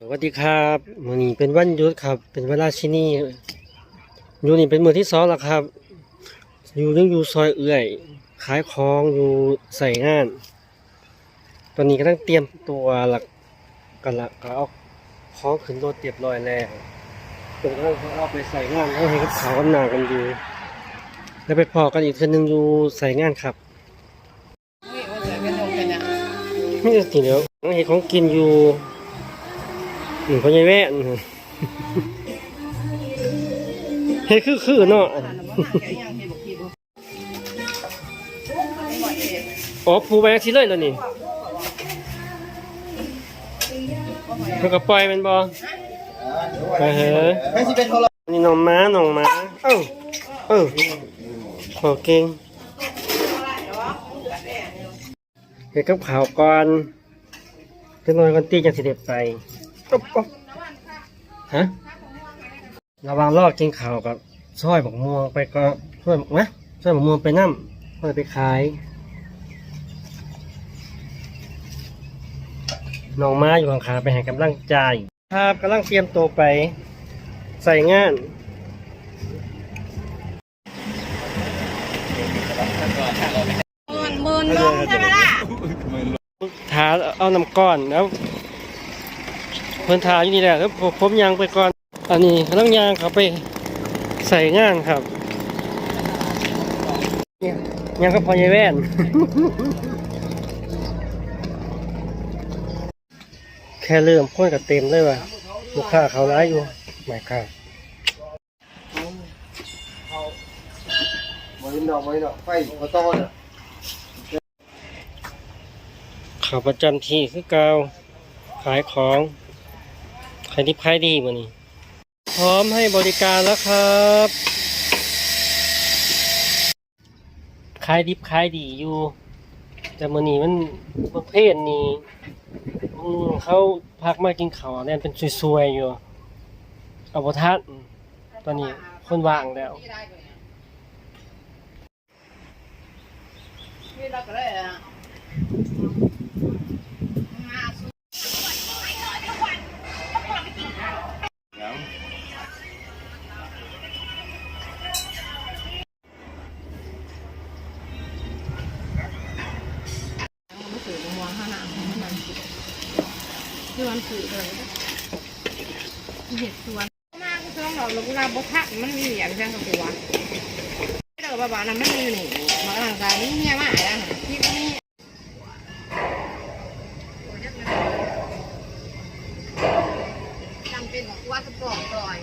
สวัสดีครับมื้อนี้เป็นวันหยุดครับ เป็นเวลาชินี่อยู่นี่เป็นมื้อที่สองแล้วครับ อยู่ยังอยู่ซอยเอื่อย ขายของอยู่ใส่งาน ตอนนี้กำลังเตรียมตัวหลักกันละก็เอาของขึ้นรถเรียบร้อยแล้วเดี๋ยวเราเอาไปใส่งานให้กับเขาวกันหนากันอยู่แล้วไปพอกันอีกคืนหนึ่งอยู่ใส่งานครับ นี่สิเดี๋ยวเอาให้ของกินอยู่อืมพ่อใหญ่แว่นเฮ้ยคือคือเนาะอ่านว่าแกยังเห็นบอกกี่บุไม่ไหวเองอ๋อผูไปสิเลยแล้วนี่เพิ่นก็ปล่อยแมันบ่ไปเหอะไม่ใช่เป็นโทรนี่น้องม้าน้องม้าเอ้าเออขอเก่ง เฮ็ดกับข้าวก่อนจักหน่อยก่อนตีจังสิได้ไปอ๊อบอ๊อบฮะระวังลอกกินข้าวกับซอยบักม่วงไปก็ซอยบักนะซอยบักม่วงไปนำค่อยไปขายน้องม้าอยู่ข้างๆไปให้กำลังใจครับกำลังเตรียมตัวไป ใส่งานมื่นมื่นลงใช่ไหมล่ะ ทาเอาน้ำก้อนแล้วเพิ่นทาอยู่นี่แหละแล้วผมยางไปก่อน อันนี้กำลังยางเขาไปใส่งานครับเนี่ยยางก็พอยายแว่น แค่เริ่มพ่นกับเต็มเลยว่ะลูกค้าเขาร้ายอยู่ไม่ค่ะไม่ดอกไม่ดอกไฟเขาต้อน เขาประจำที่คือเกาวขายของขายดิบขายดีวันนี้พร้อมให้บริการแล้วครับขายดิบขายดีอยู่ แต่มื้อนี้มันประเภทนี้เขาพักมากินเขาเนี่ยเป็นสวยๆอยู่เอาบ่ทันตอนนี้คนว่างแล้วนี่เราก็ได้อะ ส่วนสื่อเลยเห็ดสวนมากช่วงเราเราเวลาบทักมันมีเหรียญใช่ไหมตัวเราบ้าบ้านะมันมีหนึ่มาหลังการนี้เมียมาอะที่นี่จำเป็นว่าจะปลอกปล่อย